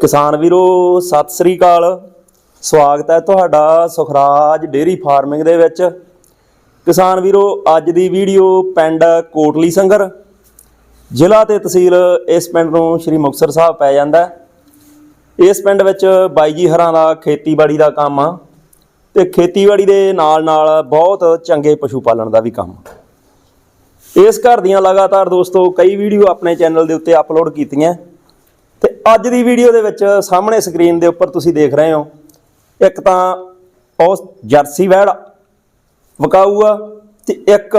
ਕਿਸਾਨ ਵੀਰੋ, ਸਤਿ ਸ੍ਰੀ ਅਕਾਲ। ਸਵਾਗਤ ਹੈ ਤੁਹਾਡਾ ਸੁਖਰਾਜ ਡੇਰੀ ਫਾਰਮਿੰਗ ਦੇ ਵਿੱਚ। ਕਿਸਾਨ ਵੀਰੋ, ਅੱਜ ਦੀ ਵੀਡੀਓ ਪਿੰਡ ਕੋਟਲੀ ਸੰਗਰ। ਜ਼ਿਲ੍ਹਾ ਤੇ ਤਹਿਸੀਲ ਇਸ ਪਿੰਡ ਨੂੰ ਸ਼੍ਰੀ ਮੁਕਤਸਰ ਸਾਹਿਬ ਪੈ ਜਾਂਦਾ ਇਸ ਪਿੰਡ ਵਿੱਚ ਬਾਈ ਜੀ ਹਰਾਂ ਦਾ ਖੇਤੀਬਾੜੀ ਦਾ ਕੰਮ ਆ ਤੇ ਖੇਤੀਬਾੜੀ ਦੇ ਨਾਲ ਨਾਲ ਬਹੁਤ ਚੰਗੇ ਪਸ਼ੂ ਪਾਲਣ ਦਾ ਵੀ ਕੰਮ ਇਸ ਘਰ ਦੀਆਂ ਲਗਾਤਾਰ ਦੋਸਤੋ, ਕਈ ਵੀਡੀਓ ਆਪਣੇ ਚੈਨਲ ਦੇ ਉੱਤੇ ਅਪਲੋਡ ਕੀਤੀਆਂ। ਅੱਜ ਦੀ ਵੀਡੀਓ ਦੇ ਵਿੱਚ ਸਾਹਮਣੇ ਸਕਰੀਨ ਦੇ ਉੱਪਰ ਤੁਸੀਂ ਦੇਖ ਰਹੇ ਹੋ, ਇੱਕ ਤਾਂ ਉਸ ਜਰਸੀ ਵੈੜ ਵਿਕਾਊ ਆ ਤੇ ਇੱਕ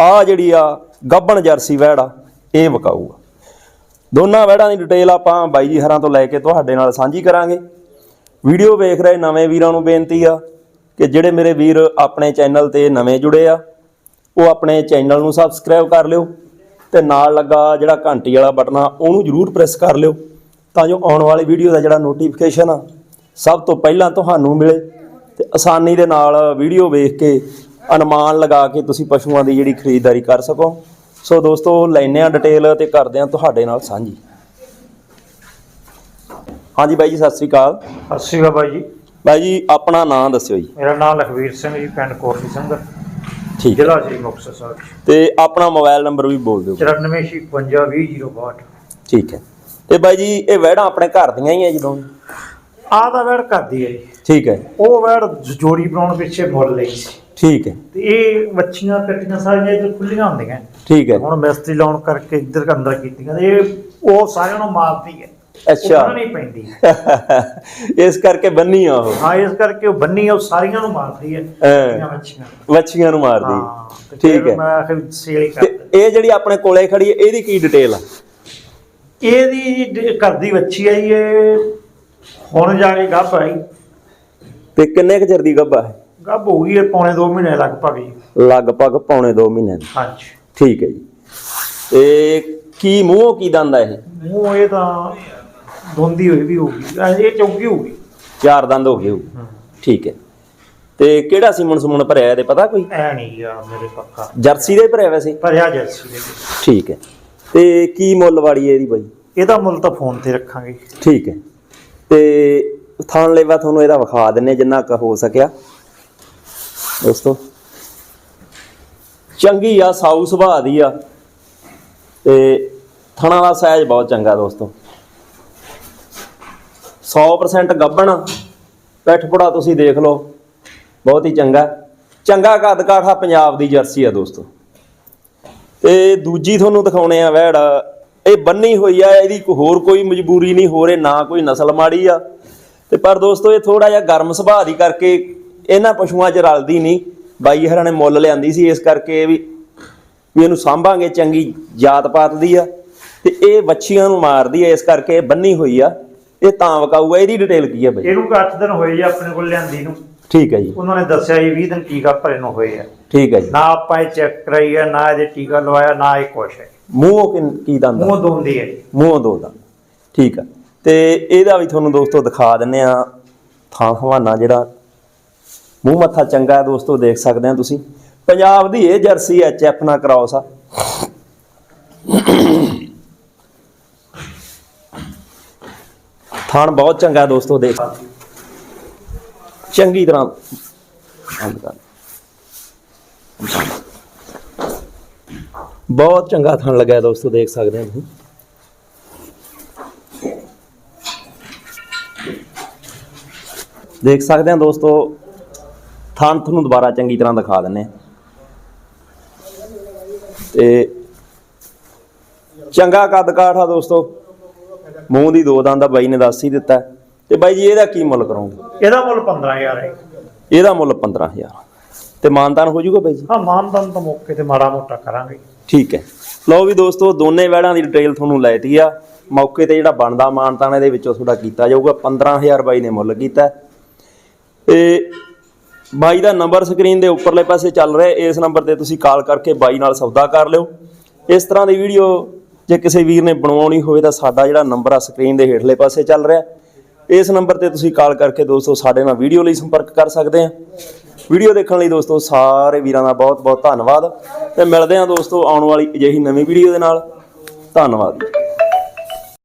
ਆ ਜਿਹੜੀ ਆ ਗੱਬਣ ਜਰਸੀ ਵੈੜ ਆ, ਇਹ ਵਿਕਾਊ ਆ ਦੋਨਾਂ ਵੈੜਾਂ ਦੀ ਡਿਟੇਲ ਆਪਾਂ ਬਾਈ ਜੀ ਹਰਾਂ ਤੋਂ ਲੈ ਕੇ ਤੁਹਾਡੇ ਨਾਲ ਸਾਂਝੀ ਕਰਾਂਗੇ। ਵੀਡੀਓ ਵੇਖ ਰਹੇ ਨਵੇਂ ਵੀਰਾਂ ਨੂੰ ਬੇਨਤੀ ਆ ਕਿ ਜਿਹੜੇ ਮੇਰੇ ਵੀਰ ਆਪਣੇ ਚੈਨਲ ਤੇ ਨਵੇਂ ਜੁੜੇ ਆ, ਉਹ ਆਪਣੇ ਚੈਨਲ ਨੂੰ ਸਬਸਕ੍ਰਾਈਬ ਕਰ ਲਿਓ ਤੇ ਨਾਲ ਲੱਗਾ ਜਿਹੜਾ ਘੰਟੀ ਵਾਲਾ ਬਟਨ ਆ, ਉਹਨੂੰ ਜਰੂਰ ਪ੍ਰੈਸ ਕਰ ਲਿਓ। ਤਾਂ ਜੋ ਆਉਣ ਵਾਲੀ ਵੀਡੀਓ ਦਾ ਜਿਹੜਾ ਨੋਟੀਫਿਕੇਸ਼ਨ ਆ ਸਭ ਤੋਂ ਪਹਿਲਾਂ ਤੁਹਾਨੂੰ ਮਿਲੇ ਤੇ ਆਸਾਨੀ ਦੇ ਨਾਲ ਵੀਡੀਓ ਵੇਖ ਕੇ ਅਨੁਮਾਨ ਲਗਾ ਕੇ ਤੁਸੀਂ ਪਸ਼ੂਆਂ ਦੀ ਜਿਹੜੀ ਖਰੀਦਦਾਰੀ ਕਰ ਸਕੋ। ਸੋ ਦੋਸਤੋ ਲੈਨੇ ਆ ਡਿਟੇਲ ਤੇ ਕਰਦੇ ਆ ਤੁਹਾਡੇ ਨਾਲ ਸਾਂਝੀ। ਹਾਂਜੀ ਬਾਈ ਜੀ ਸਤਿ ਸ੍ਰੀ ਅਕਾਲ। ਸਤਿ ਸ਼੍ਰੀ ਅਕਾਲ ਬਾਈ ਜੀ। ਬਾਈ ਜੀ ਆਪਣਾ ਨਾਮ ਦੱਸਿਓ ਜੀ। ਮੇਰਾ ਨਾਮ ਲਖਵੀਰ ਸਿੰਘ ਜੀ ਪਿੰਡ ਕੋਟਲੀ ਸੰਗਰ ਠੀਕ। ਹੈ ਜ਼ਿਲ੍ਹਾ ਸ਼੍ਰੀ ਮੁਕਤਸਰ ਸਾਹਿਬ। ਤੇ ਆਪਣਾ ਮੋਬਾਈਲ ਨੰਬਰ ਵੀ ਬੋਲ ਦਿਓ। 9455200262 ਠੀਕ ਹੈ। ਤੇ ਬਾਈ ਜੀ ਇਹ ਵਹਿੜਾਂ ਆਪਣੇ ਘਰ ਦੀਆਂ ਹੀ ਆ ਜਦੋਂ ਆਹ ਤਾਂ ਵੈੜ ਕਰਦੀ ਹੈ ਜੀ। ਠੀਕ ਹੈ। ਉਹ ਵੈੜ ਜੋੜੀ ਬਣਾਉਣ ਪਿੱਛੇ ਮੁੱਲ ਲਈ ਸੀ। ਠੀਕ ਹੈ। ਤੇ ਇਹ ਵੱਛੀਆਂ ਕੱਟੀਆਂ ਸਾਰੀਆਂ ਇੱਧਰ ਖੁੱਲੀਆਂ ਹੁੰਦੀਆਂ। ਠੀਕ ਹੈ। ਹੁਣ ਮਿਸਤਰੀ ਲਾਉਣ ਕਰਕੇ ਇੱਧਰ ਅੰਦਰ ਕੀਤੀਆਂ ਇਹ ਉਹ ਸਾਰਿਆਂ ਨੂੰ ਮਾਰਦੀ ਹੈ। ਅੱਛਾ। ਉਹ ਨਹੀਂ ਪੈਂਦੀ ਇਸ ਕਰਕੇ ਬੰਨੀ ਆ ਉਹ। ਹਾਂ ਇਸ ਕਰਕੇ ਉਹ ਬੰਨੀ ਆ, ਉਹ ਸਾਰੀਆਂ ਨੂੰ ਮਾਰਦੀ ਹੈ। ਵੱਛੀਆਂ ਵੱਛੀਆਂ ਨੂੰ ਮਾਰਦੀ। ਠੀਕ ਹੈ। ਮੈਂ ਆਖਿਰ ਸੇਲ ਕਰ ਇਹ ਜਿਹੜੀ ਆਪਣੇ ਕੋਲੇ ਖੜੀ ਹੈ ਇਹਦੀ ਕੀ ਡਿਟੇਲ ਆ? ਇਹਦੀ ਘਰ ਦੀ ਵੱਛੀ ਹੈ ਜੀ, ਇਹ ਹੁਣ ਜਾ ਕੇ ਗੱਭ ਆਈ ਤੇ ਕਿੰਨੇ ਕੁ ਚਿਰ ਦੀ ਗੱਭਾ ਹੈ ਗੱਭ ਹੋ ਗਈ ਹੈ ਪੌਣੇ 2 ਮਹੀਨੇ ਲਗਭਗ ਜੀ। ਲਗਭਗ ਪੌਣੇ 2 ਮਹੀਨੇ ਦੀ। ਹਾਂਜੀ। ਠੀਕ ਹੈ ਜੀ। ਤੇ ਕੀ ਮੂੰਹੋਂ ਕੀ ਦੰਦਾ ਇਹ? ਮੂੰਹ ਇਹ ਤਾਂ ਧੁੰਦੀ ਹੋਈ ਵੀ ਹੋਊਗੀ ਇਹ ਚੌਕੀ ਹੋਊਗੀ ਚਾਰ ਦੰਦ ਹੋ ਗਏ ਹੋਊ। ਠੀਕ ਹੈ। ਤੇ ਕਿਹੜਾ ਸੀਮਨ ਸਮੂਨ ਭਰਿਆ ਇਹਦੇ ਪਤਾ ਕੋਈ? ਐ ਨਹੀਂ ਆ ਮੇਰੇ ਪੱਕਾ। ਜਰਸੀ ਦੇ ਭਰਿਆ ਵੈਸੇ? ਭਰਿਆ ਜਰਸੀ ਦੇ। ਵਿੱਚ। ਠੀਕ ਹੈ। ਤੇ ਕੀ ਮੁੱਲ ਵਾਲੀ ਹੈ ਇਹਦੀ ਬਾਈ? ਇਹਦਾ ਮੁੱਲ ਤਾਂ ਫੋਨ ਤੇ ਰੱਖਾਂਗੇ। ਠੀਕ ਹੈ। ਤੇ ਥਾਣ ਲੈਵਾ ਤੁਹਾਨੂੰ ਇਹਦਾ ਵਿਖਾ ਦਿੰਨੇ ਜਿੰਨਾ ਕੁ ਹੋ ਸਕਿਆ। ਦੋਸਤੋ, ਚੰਗੀ ਆ, ਸਾਊ ਸੁਭਾਅ ਦੀ ਆ। ਤੇ ਥਣਾ ਦਾ ਸਾਈਜ਼ ਬਹੁਤ ਚੰਗਾ ਦੋਸਤੋ। 100% ਗੱਬਣ ਪੈਠ ਪੁੜਾ ਤੁਸੀਂ ਦੇਖ ਲਓ, ਬਹੁਤ ਹੀ ਚੰਗਾ। ਚੰਗਾ ਕੱਦ ਕਾਠਾ ਪੰਜਾਬ ਦੀ ਜਰਸੀ ਆ ਦੋਸਤੋ। ਤੇ ਦੂਜੀ ਤੁਹਾਨੂੰ ਦਿਖਾਉਣੇ ਆ ਵੈੜ ਇਹ ਬੰਨੀ ਹੋਈ ਆ ਇਹਦੀ ਕੋ- ਹੋਰ ਕੋਈ ਮਜਬੂਰੀ ਨਹੀਂ ਹੋ ਰਹੇ ਨਾ ਕੋਈ ਨਸਲ ਮਾੜੀ ਆ। ਤੇ ਪਰ ਦੋਸਤੋ ਇਹ ਥੋੜਾ ਜਿਹਾ ਗਰਮ ਸੁਭਾਅ ਦੀ ਕਰਕੇ ਇਹਨਾਂ ਪਸ਼ੂਆਂ 'ਚ ਰਲਦੀ ਨਹੀਂ। ਬਾਈ ਹਰਾਂ ਨੇ ਮੁੱਲ ਲਿਆਂਦੀ ਸੀ ਇਸ ਕਰਕੇ ਵੀ ਵੀ ਇਹਨੂੰ ਸਾਂਭਾਂਗੇ ਚੰਗੀ ਜਾਤ ਪਾਤ ਦੀ ਆ। ਤੇ ਇਹ ਵੱਛੀਆਂ ਨੂੰ ਮਾਰਦੀ ਆ ਇਸ ਕਰਕੇ ਇਹ ਬੰਨੀ ਹੋਈ ਆ। ਇਹ ਤਾਂ ਵਕਾਊ ਆ ਇਹਦੀ ਡਿਟੇਲ ਕੀ ਆ ਬਾਈ? ਇਹਨੂੰ 8 ਦਿਨ ਹੋਏ ਜੀ ਆਪਣੇ ਕੋਲ ਲਿਆਂਦੀ ਨੂੰ। ਠੀਕ ਹੈ ਜੀ। ਉਹਨਾਂ ਨੇ ਦੱਸਿਆ ਜੀ 20 ਦਿਨ ਟੀਕਾ ਭਰੇ ਨੂੰ ਹੋਏ ਆ। ਠੀਕ ਹੈ ਜੀ। ਨਾ ਆਪਾਂ ਇਹ ਚੈੱਕ ਕਰਾਈ ਆ ਨਾ ਇਹਦੇ ਟੀਕਾ ਲਵਾਇਆ ਨਾ ਇਹ ਕੁਛ ਹੈ। ਮੂੰਹੋਂ ਕਿਨ- ਕੀ ਦੰਦ ਆ? ਮੂੰਹ ਦੋਂਦੀ ਹੈ ਮੂੰਹ ਦੋ ਦਾ ਠੀਕ ਆ। ਤੇ ਇਹਦਾ ਵੀ ਤੁਹਾਨੂੰ ਦੋਸਤੋ ਦਿਖਾ ਦਿੰਨੇ ਆ ਥਾਂ ਹਵਾਨਾ ਜਿਹੜਾ। ਮੂੰਹ ਮੱਥਾ ਚੰਗਾ ਹੈ ਦੋਸਤੋ ਦੇਖ ਸਕਦੇ ਆ ਤੁਸੀਂ। ਪੰਜਾਬ ਦੀ ਇਹ ਜਰਸੀ ਐਚ ਐਫ ਨਾਲ ਕਰਾਉਸ ਆ ਥਾਣ ਬਹੁਤ ਚੰਗਾ ਹੈ ਦੋਸਤੋ ਦੇਖ। ਚੰਗੀ ਤਰ੍ਹਾਂ। ਬੰਦ ਕਰ। ਬਹੁਤ ਚੰਗਾ ਥਣ ਲੱਗਿਆ ਦੋਸਤੋ ਦੇਖ ਸਕਦੇ ਆ ਤੁਸੀਂ। ਦੇਖ ਸਕਦੇ ਆ ਦੋਸਤੋ ਥਣ ਤੁਹਾਨੂੰ ਦੁਬਾਰਾ ਚੰਗੀ ਤਰ੍ਹਾਂ ਦਿਖਾ ਦਿੰਨੇ ਤੇ ਚੰਗਾ ਕੱਦ ਕਾਠ ਆ ਦੋਸਤੋ। ਮੂੰਹ ਦੀ ਦੋ ਦੰਦ ਦਾ ਬਾਈ ਨੇ ਦੱਸ ਹੀ ਦਿੱਤਾ। ਤੇ ਬਾਈ ਜੀ ਇਹਦਾ ਕੀ ਮੁੱਲ ਕਰੋਗੇ? ਇਹਦਾ ਮੁੱਲ 15000 ਹੈ। ਇਹਦਾ ਮੁੱਲ 15000 ਤੇ ਮਾਨਤਾਨ ਹੋ ਜਾਊਗਾ ਬਾਈ ਜੀ? ਹਾਂ ਮਾਨਦਨ ਤਾਂ ਮੌਕੇ ਤੇ ਮਾੜਾ ਮੋਟਾ ਕਰਾਂਗੇ। ਠੀਕ ਹੈ। ਲਓ ਵੀ ਦੋਸਤੋ, ਦੋਨੇ ਵੈੜਾਂ ਦੀ ਡਿਟੇਲ ਤੁਹਾਨੂੰ ਲੈਤੀ ਆ। ਮੌਕੇ ਤੇ ਜਿਹੜਾ ਬਣਦਾ ਮਾਨਤਾਨ, ਇਹਦੇ ਵਿੱਚੋਂ ਤੁਹਾਡਾ ਕੀਤਾ ਜਾਊਗਾ। 15000 ਬਾਈ ਨੇ ਮੁੱਲ ਕੀਤਾ। ਤੇ ਬਾਈ ਦਾ ਨੰਬਰ ਸਕਰੀਨ ਦੇ ਉੱਪਰਲੇ ਪਾਸੇ ਚੱਲ ਰਿਹਾ ਇਸ ਨੰਬਰ ਤੇ ਤੁਸੀਂ ਕਾਲ ਕਰਕੇ ਬਾਈ ਨਾਲ ਸੌਦਾ ਕਰ ਲਿਓ। ਇਸ ਤਰ੍ਹਾਂ ਦੀ ਵੀਡੀਓ ਜੇ ਕਿਸੇ ਵੀਰ ਨੇ ਬਣਵਾਉਣੀ ਹੋਵੇ ਤਾਂ ਸਾਡਾ ਜਿਹੜਾ ਨੰਬਰ ਆ ਸਕਰੀਨ ਦੇ ਹੇਠਲੇ ਪਾਸੇ ਚੱਲ ਰਿਹਾ ਇਸ ਨੰਬਰ ਤੇ ਤੁਸੀਂ ਕਾਲ ਕਰਕੇ ਦੋਸਤੋ, ਸਾਡੇ ਨਾਲ ਵੀਡੀਓ ਲਈ ਸੰਪਰਕ ਕਰ ਸਕਦੇ ਆ। ਵੀਡੀਓ ਦੇਖਣ ਲਈ ਦੋਸਤੋ ਸਾਰੇ ਵੀਰਾਂ ਦਾ ਬਹੁਤ ਬਹੁਤ ਧੰਨਵਾਦ ਤੇ ਮਿਲਦੇ ਹਾਂ ਦੋਸਤੋ ਆਉਣ ਵਾਲੀ ਅਜਿਹੀ ਨਵੀਂ ਵੀਡੀਓ ਦੇ ਨਾਲ। ਧੰਨਵਾਦ